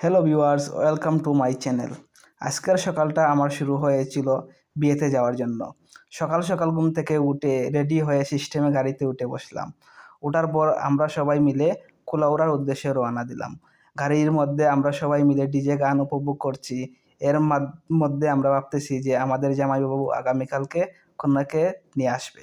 Hello viewers welcome to my channel আজকের সকালটা আমার শুরু হয়েছিল বিয়েতে যাওয়ার জন্য। সকাল সকাল ঘুম থেকে উঠে রেডি হয়ে সিস্টেমে গাড়িতে উঠে বসলাম। ওঠার পর আমরা সবাই মিলে কুলাউড়ার উদ্দেশ্যে রওনা দিলাম। গাড়ির মধ্যে আমরা সবাই মিলে ডিজে গান উপভোগ করছি। এর মধ্যে আমরা ভাবতেছি যে আমাদের জামাইবাবু আগামীকালকে কন্যাকে নিয়ে আসবে।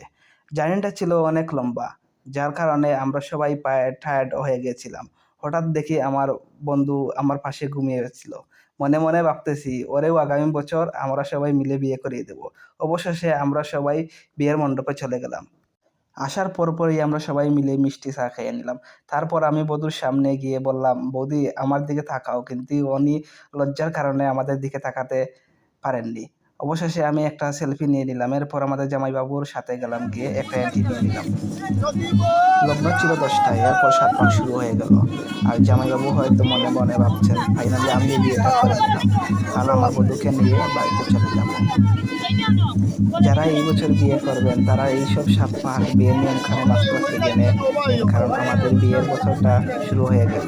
জার্নিটা ছিল অনেক লম্বা। যার কারণে আমরা সবাই পায়ে টায়ার্ড হয়ে গেছিলাম। হঠাৎ দেখি আমার বন্ধু আমার পাশে ঘুমিয়ে ছিল। মনে মনে ভাবতেছি, ওরেও আগামী বছর আমরা সবাই মিলে বিয়ে করিয়ে দেব। অবশেষে আমরা সবাই বিয়ের মণ্ডপে চলে গেলাম। আসার পরপরই আমরা সবাই মিলে মিষ্টি চা খেয়ে নিলাম। তারপর আমি বধূর সামনে গিয়ে বললাম, বৌদি, আমার দিকে তাকাও। কিন্তু উনি লজ্জার কারণে আমাদের দিকে তাকাতে পারেননি। অবশেষে আমি একটা সেলফি নিয়ে নিলাম। এরপর আমাদের জামাইবাবুর সাথে গেলাম গিয়ে একটা অ্যান্টি নিয়ে নিলাম। লগ্ন ছিল দশটায় এরপর সাত পাক শুরু হয়ে গেল। আর জামাইবাবু হয়তো মনে মনে ভাবছেন ফাইনালি আমি বিয়েটা করে নিলাম। কারণ আমার বধূকে নিয়ে বাড়িতে চলে যাব। যারা এই বছর বিয়ে করবেন তারা এইসব সাত পাক বিয়ে নিয়মখানে মাস্ট জেনে নিন, কারণ আমাদের বিয়ের বছরটা শুরু হয়ে গেল।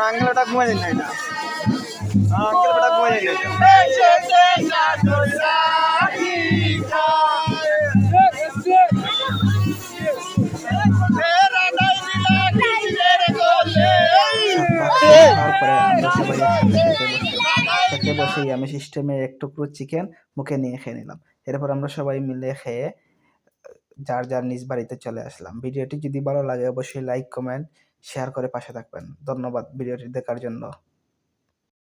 আঙ্কেল ওটা ঘুমাই না তারপরে বসেই আমি সিস্টেমে এক টুকরো চিকেন মুখে নিয়ে খেয়ে নিলাম এরপর আমরা সবাই মিলে খেয়ে, যার যার নিজ বাড়িতে চলে আসলাম। ভিডিওটি যদি ভালো লাগে, অবশ্যই লাইক কমেন্ট শেয়ার করে পাশে থাকবেন। ধন্যবাদ ভিডিওটি দেখার জন্য।